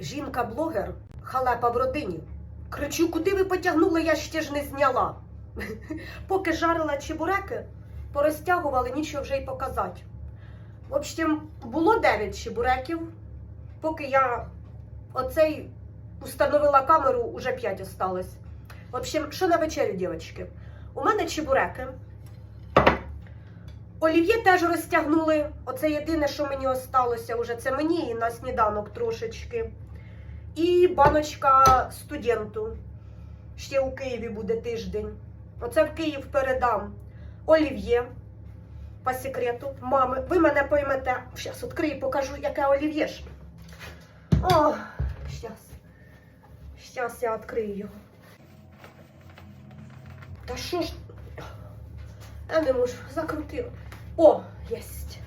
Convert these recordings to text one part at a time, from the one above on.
Жінка-блогер, халепа в родині. Кричу, куди ви потягнули, я ще ж не зняла. Поки жарила чебуреки, порозтягували, нічого вже й показати. В общем, було 9 чебуреків. Поки я оцей установила камеру, уже 5 осталось. В общем, що на вечерю, дівчатки? У мене чебуреки. Олів'є теж розтягнули. Оце єдине, що мені осталося уже. Це мені і на сніданок трошечки. І баночка студенту. Ще у Києві буде тиждень. Оце в Київ передам олів'є. По секрету, мами, ви мене поймете. Зараз відкрию, покажу, яке олів'є ж. О, зараз. Зараз я відкрию його. Та що ж? Я не можу, закрутила. О, єсть.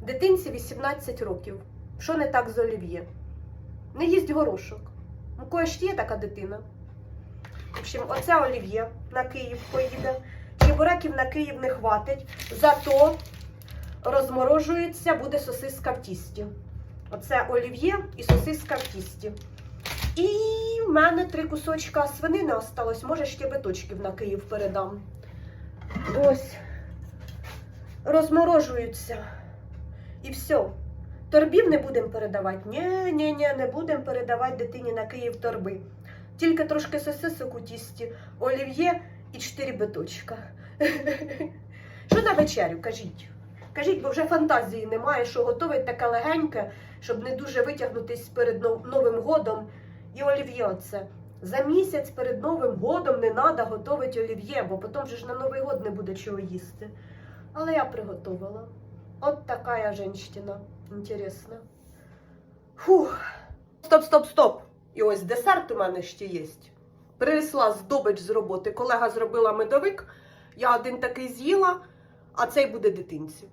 Дитинці 18 років. Що не так з олів'є? Не їсть горошок. У кого ж є така дитина? В общем, оце олів'є на Київ поїде. Чебуреків на Київ не хватить. Зато розморожується, буде сосиска в тісті. Оце олів'є і сосиска в тісті. І в мене три кусочка свинини осталось. Може, ще биточків на Київ передам. Ось. Розморожуються. І все. Торбів не будемо передавати. Ні, ні, ні, не будемо передавати дитині на Київ торби. Тільки трошки сосисок у тісті, олів'є і чотири биточка. Що на вечерю, кажіть? Кажіть, бо вже фантазії немає, що готовить таке легеньке, щоб не дуже витягнутись перед Новим годом. І олів'є це. За місяць перед Новим годом не треба готувати олів'є, бо потім же ж на Новий год не буде чого їсти. Але я приготувала. От така женщина. Інтересна. Фух. Стоп, стоп, стоп. І ось десерт у мене ще є. Принесла здобич з роботи. Колега зробила медовик. Я один такий з'їла, а цей буде дитинці.